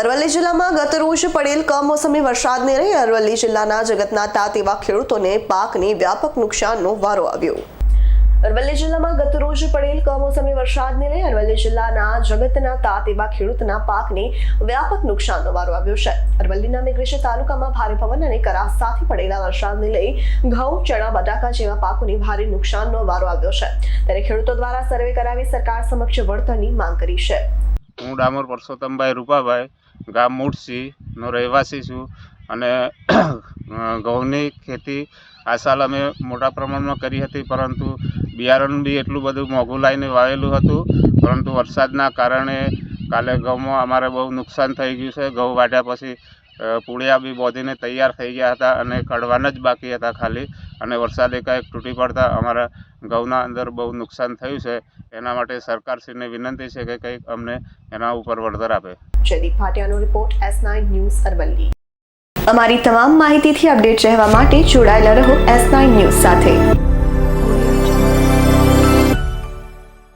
અરવલ્લી જિલ્લામાં ગત રોજ પડેલ કમોસમી વરસાદને લઈ અરવલ્લી જિલ્લાના જગતના તાત એવા ખેડૂતોને પાકની વ્યાપક નુકસાનનો વારો આવ્યો. અરવલ્લી જિલ્લામાં ગત રોજ પડેલ કમોસમી વરસાદને લઈ અરવલ્લી જિલ્લાના જગતના તાત એવા ખેડૂતના પાકને વ્યાપક નુકસાનનો વારો આવ્યો છે. અરવલ્લીના મેઘરેજ તાલુકામાં ભારે પવન અને કરા સાથે પડેલા વરસાદને લઈ ઘઉં, ચણા, બટાકા જેવા પાકોને ભારે નુકસાનનો વારો આવ્યો છે. ત્યારે ખેડૂતો દ્વારા સર્વે કરાવી સરકાર સમક્ષ વળતરની માંગ કરી છે. હું ડામોર પરસોત્તમભાઈ રૂપાભાઈ, ગામ મૂળસી નો રહેવાસી છું અને ઘઉંની ખેતી આ સાલ અમે મોટા પ્રમાણમાં કરી હતી, પરંતુ બિયારણ બી એટલું બધું મોંઘું લાવીને વાવેલું હતું, પરંતુ વરસાદના કારણે કાલે ઘઉંમાં અમારે બહુ નુકસાન થઈ ગયું છે. ઘઉં વાઢ્યા પછી પૂળિયા બી બોધીને તૈયાર થઈ ગયા હતા અને કડવાના જ બાકી હતા ખાલી. અને વરસાદ એકાએક તૂટી પડતા અમારા ઘઉંના અંદર બહુ નુકસાન થયું છે. એના માટે સરકારશ્રીને વિનંતી છે કે કંઈક અમને એના ઉપર વળતર આપે. Jaydeep report S news Aravalli. અમારી તમામ માહિતીથી અપડેટ રહેવા માટે જોડાયેલા રહો એસ નાઇન ન્યૂઝ સાથે.